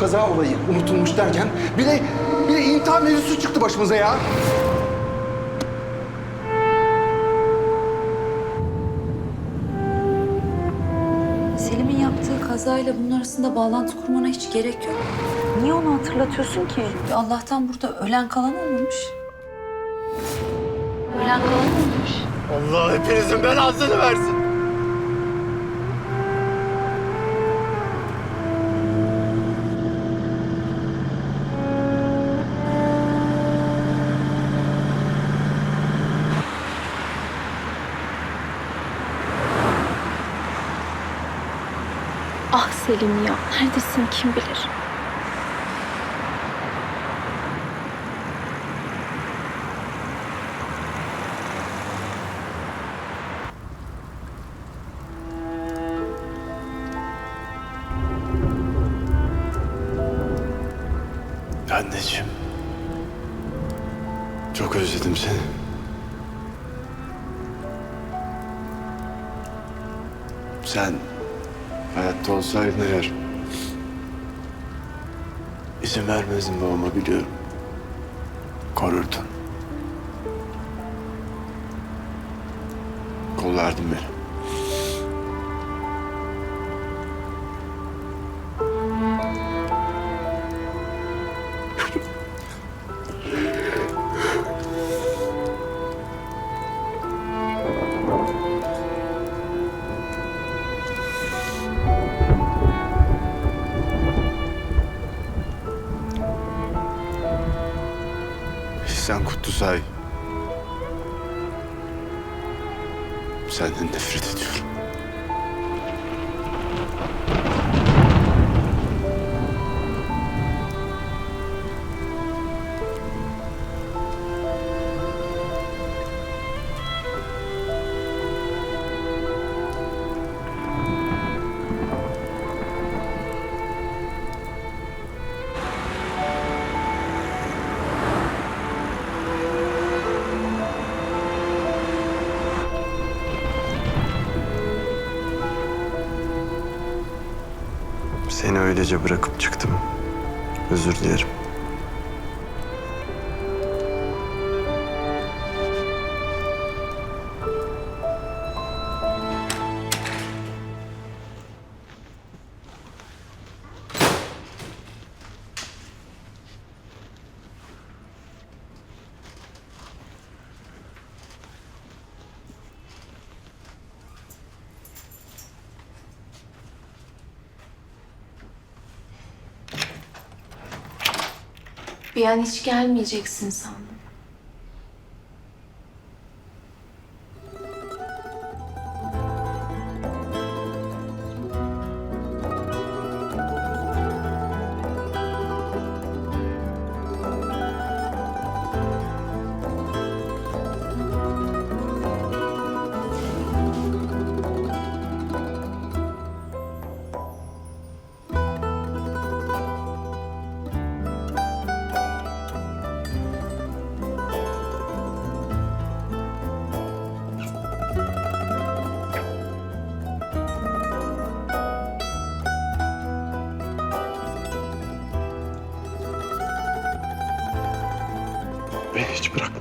kaza olayı unutulmuş derken bir de bir de intihar mevzusu çıktı başımıza ya. Selim'in yaptığı kazayla bunun arasında bağlantı kurmana hiç gerek yok. Niye onu hatırlatıyorsun ki? Ya Allah'tan burada ölen kalan olmamış. Ölen kalan olmamış. Allah hepinizin belasını versin. Selim ya, neredesin kim bilir? Anneciğim. Çok özledim seni. Sen hayatta olsaydın eğer izin vermezdin babama biliyorum. Korurdun. Kollardın beni. Sen Kutlusay. Senden nefret ediyorum. Öylece bırakıp çıktım. Özür dilerim. Bir an hiç gelmeyeceksin sandım. Hiç bırakma.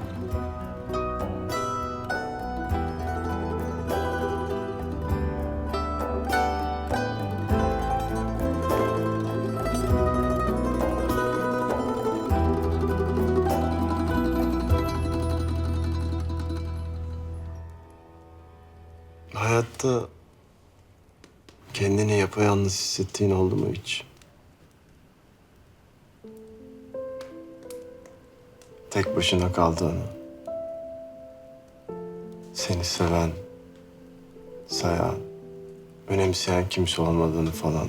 Hayatta kendini yapayalnız hissettiğin oldu mu hiç? Tek başına kaldığını, seni seven, sayan, önemseyen kimse olmadığını falan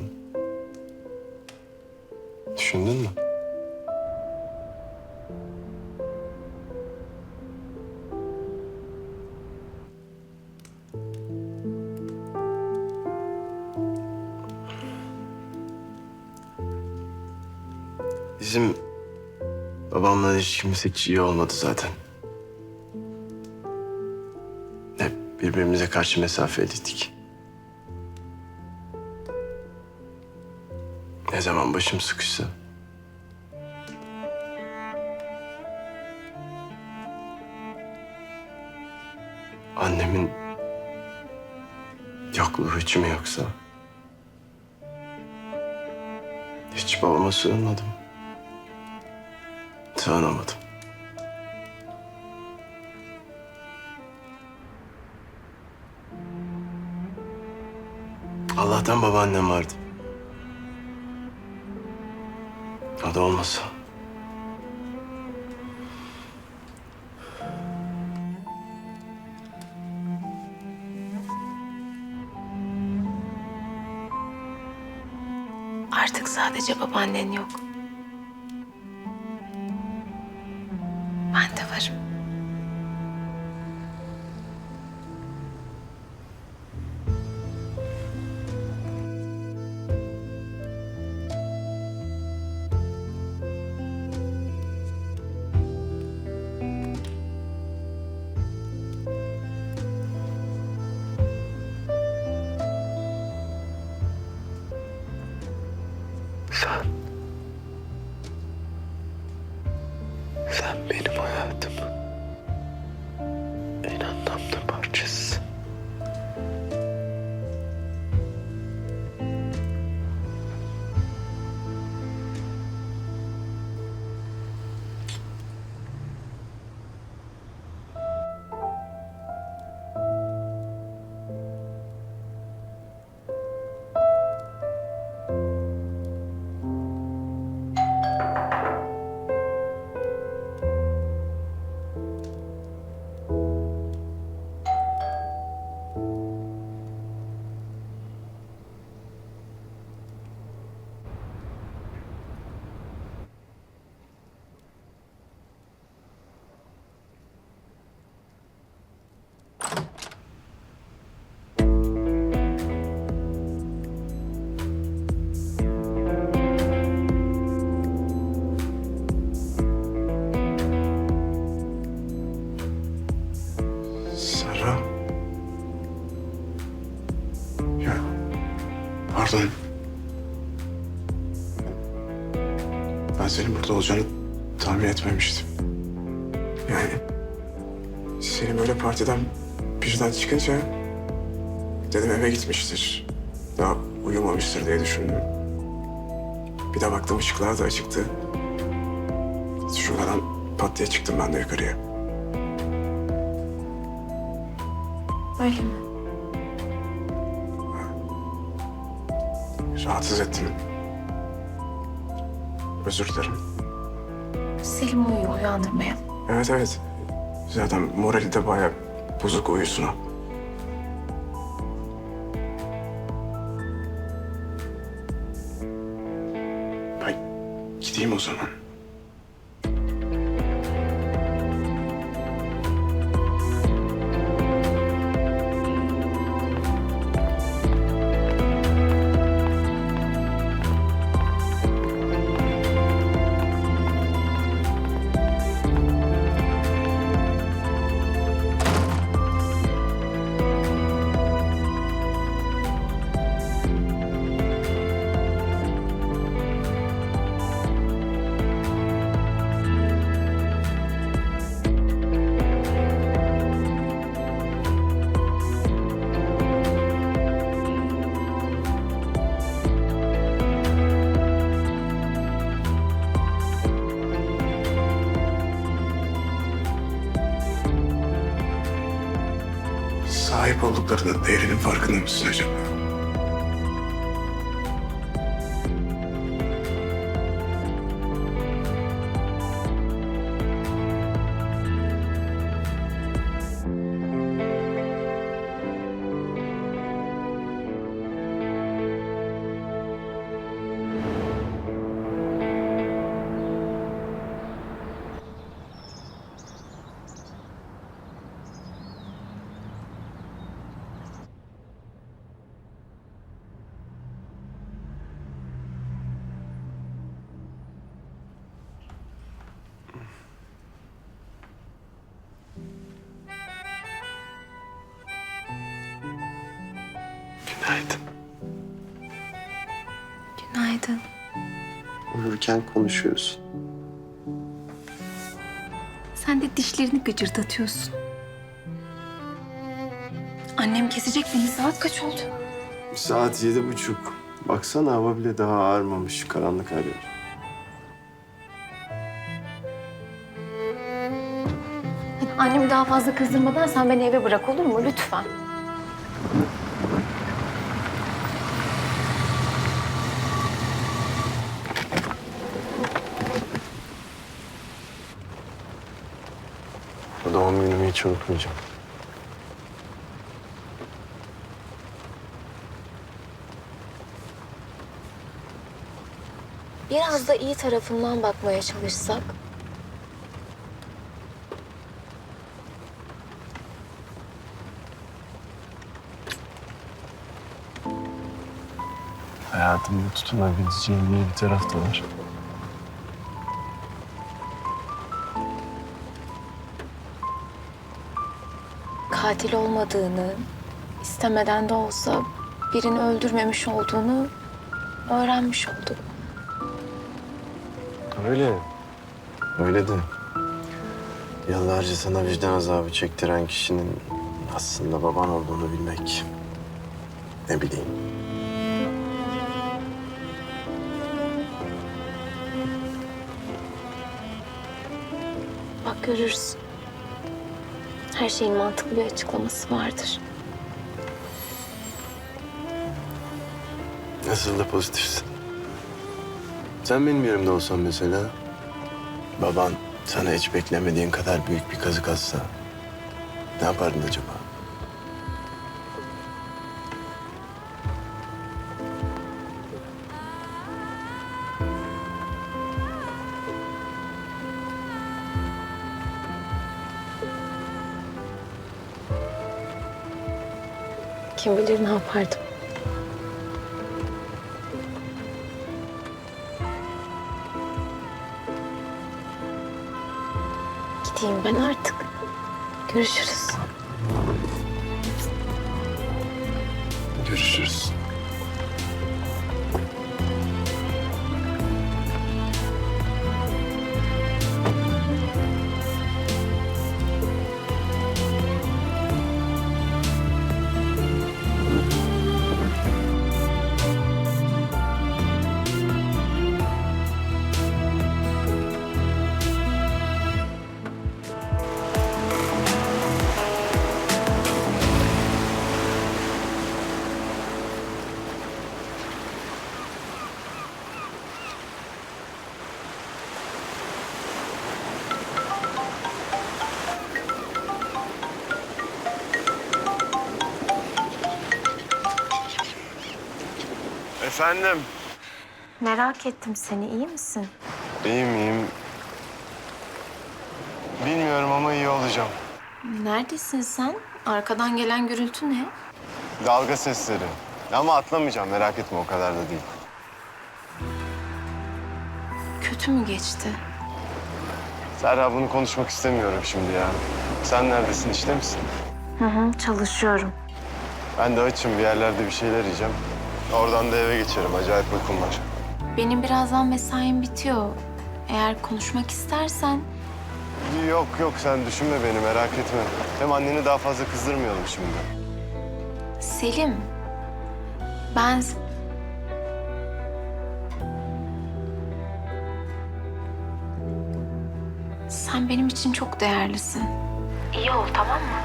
ilişkimiz hiç iyi olmadı zaten. Hep birbirimize karşı mesafeliydik. Ne zaman başım sıkışsa. Annemin yokluğu hiç mi yoksa? Hiç babama sığınmadım. Sığınamadım. Allah'tan babaannem vardı. O da olmasa. Artık sadece babaannen yok. Pardon. Ben senin burada olacağını tahmin etmemiştim. Yani seni böyle partiden birden çıkınca dedim eve gitmiştir. Daha uyumamıştır diye düşündüm. Bir de baktım ışıklar da açıktı. Şuradan pat diye çıktım ben de yukarıya. Öyle mi? Rahatsız ettim. Özür dilerim. Selim uyuyor, uyandırmayalım. Evet evet. Zaten morali de bayağı bozuk uyusuna. Ben gideyim o zaman. Olduklarının değerinin farkında mısın acaba? Otururken konuşuyorsun. Sen de dişlerini gıcırdatıyorsun. Annem kesecek beni. Saat kaç oldu? Saat yedi buçuk. Baksana hava bile daha ağarmamış. Karanlık her yer. Annemi daha fazla kızdırmadan sen beni eve bırak olur mu? Lütfen. Hiç unutmayacağım. Biraz da iyi tarafından bakmaya çalışsak. Hayatımda tutunabileceğim iyi bir taraf da var. Katil olmadığını, istemeden de olsa birini öldürmemiş olduğunu öğrenmiş olduk. Öyle. Öyle de. Yıllarca sana vicdan azabı çektiren kişinin aslında baban olduğunu bilmek. Ne bileyim. Bak görürsün. Her şeyin mantıklı bir açıklaması vardır. Nasıl da pozitifsin. Sen benim yerimde olsan mesela... ...baban sana hiç beklemediğin kadar büyük bir kazık atsa... ...ne yapardın acaba? Kim bilir ne yapardım. Gideyim ben artık. Görüşürüz. Görüşürüz. Efendim? Merak ettim seni. iyi misin? İyiyim iyiyim. Bilmiyorum ama iyi olacağım. Neredesin sen? Arkadan gelen gürültü ne? Dalga sesleri. Ama atlamayacağım merak etme o kadar da değil. Kötü mü geçti? Serra bunu konuşmak istemiyorum şimdi ya. Sen neredesin işte misin? Hı hı, çalışıyorum. Ben de açım bir yerlerde bir şeyler yiyeceğim. Oradan da eve geçerim. Acayip uykum var. Benim birazdan mesaim bitiyor. Eğer konuşmak istersen Yok yok sen düşünme beni merak etme. Hem anneni daha fazla kızdırmayalım şimdi. Selim, ben... Sen benim için çok değerlisin. İyi ol, tamam mı?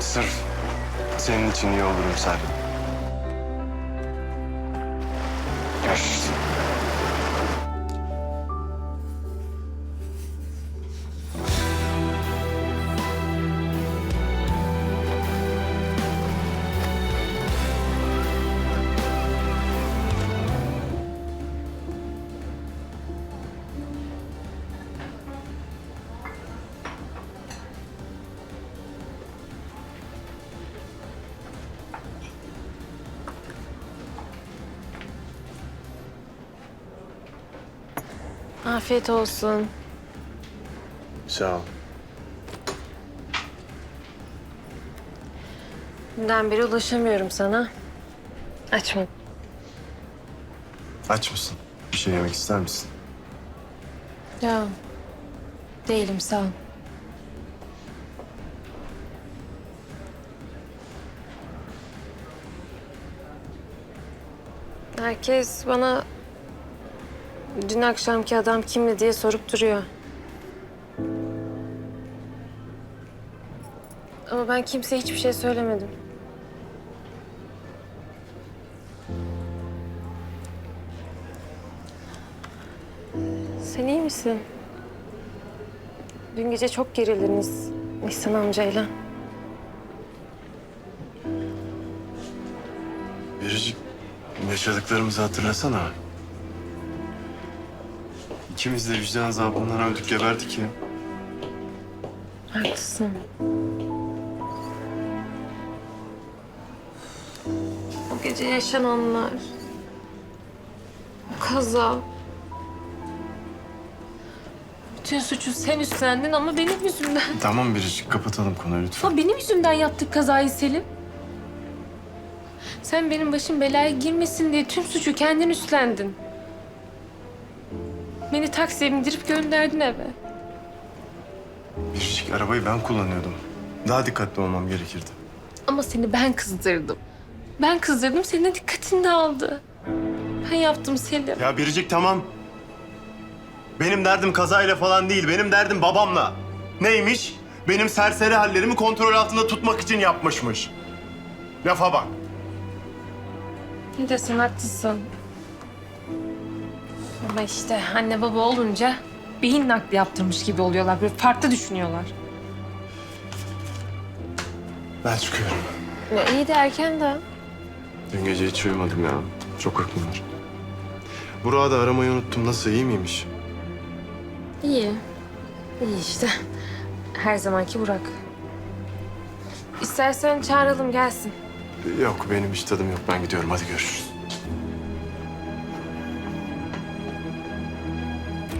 Sırf senin için iyi olurum Serra. Afiyet olsun. Sağ ol. Dünden beri ulaşamıyorum sana. Açma. Aç mısın? Bir şey yemek ister misin? Ya değilim sağ ol. Herkes bana dün akşamki adam kimdi diye sorup duruyor. Ama ben kimseye hiçbir şey söylemedim. Sen iyi misin? Dün gece çok gerildiniz İhsan amcayla. Biricik, yaşadıklarımızı hatırlasana. İkimiz de vicdan azabından öldük geberdik ya. Haklısın. O gece yaşananlar. O kaza. Bütün suçu sen üstlendin ama benim yüzümden. Tamam Biricik, kapatalım konuyu lütfen. Ama benim yüzümden yaptık kazayı Selim. Sen benim başım belaya girmesin diye tüm suçu kendin üstlendin. Beni taksiye bindirip gönderdin eve. Biricik, arabayı ben kullanıyordum. Daha dikkatli olmam gerekirdi. Ama seni ben kızdırdım. Ben kızdırdım, senin dikkatini de aldı. Ben yaptım Selim. Ya Biricik tamam. Benim derdim kazayla falan değil, benim derdim babamla. Neymiş? Benim serseri hallerimi kontrol altında tutmak için yapmışmış. Lafa bak. Ne desen haklısın. Ama işte anne baba olunca beyin nakli yaptırmış gibi oluyorlar. Böyle farklı düşünüyorlar. Ben çıkıyorum. Ya iyi de erken de. Dün gece hiç uyumadım ya. Çok uykum var. Burak'ı da aramayı unuttum. Nasıl, iyi miymiş? İyi. İyi işte. Her zamanki Burak. İstersen çağıralım gelsin. Yok, benim hiç tadım yok. Ben gidiyorum. Hadi görüşürüz.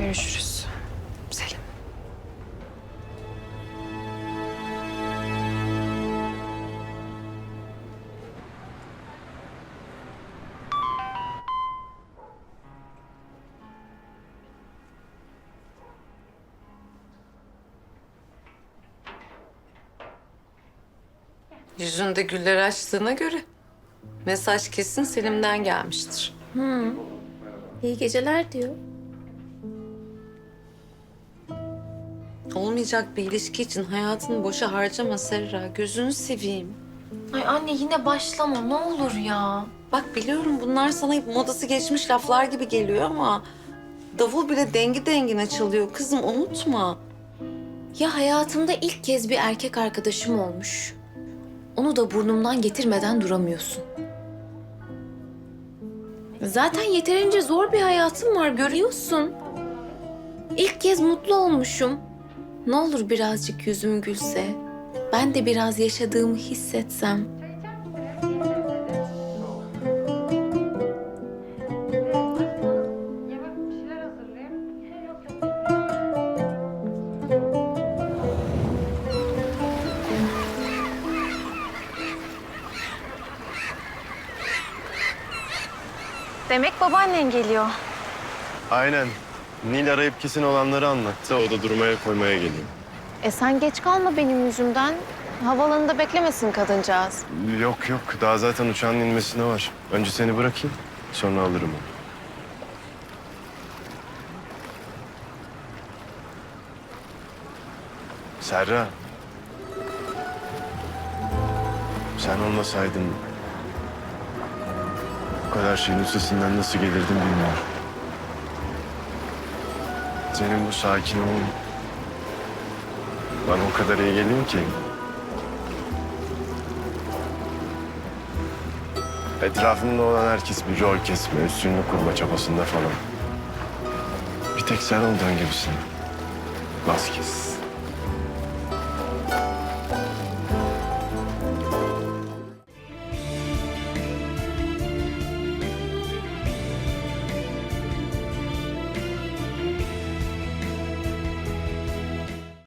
Görüşürüz. Selim. Yüzünde güller açtığına göre mesaj kesin Selim'den gelmiştir. İyi geceler diyor. Olmayacak bir ilişki için hayatını boşa harcama Serra. Gözünü seveyim. Ay anne yine başlama ne olur ya. Bak biliyorum bunlar sana modası geçmiş laflar gibi geliyor ama... ...davul bile dengi dengine çalıyor. Kızım unutma. Ya hayatımda ilk kez bir erkek arkadaşım olmuş. Onu da burnumdan getirmeden duramıyorsun. Zaten yeterince zor bir hayatım var görüyorsun. İlk kez mutlu olmuşum. Ne olur birazcık yüzüm gülse. Ben de biraz yaşadığımı hissetsem. Demek babaannen geliyor. Aynen. Nil arayıp kesin olanları anlattı. O da durmaya koymaya geliyor. E sen geç kalma benim yüzümden. Havalanında beklemesin kadıncağız. Yok yok. Daha zaten uçağın inmesine var. Önce seni bırakayım. Sonra alırım onu. Serra. Sen olmasaydın... ...bu kadar şeyin üstesinden nasıl gelirdim bilmiyorum. Senin bu sakin olun... ...bana o kadar iyi geliyor ki... Etrafımda olan herkes bir rol kesme, üstünlük kurma çabasında falan. Bir tek sen olduğun gibisin. Vasquez.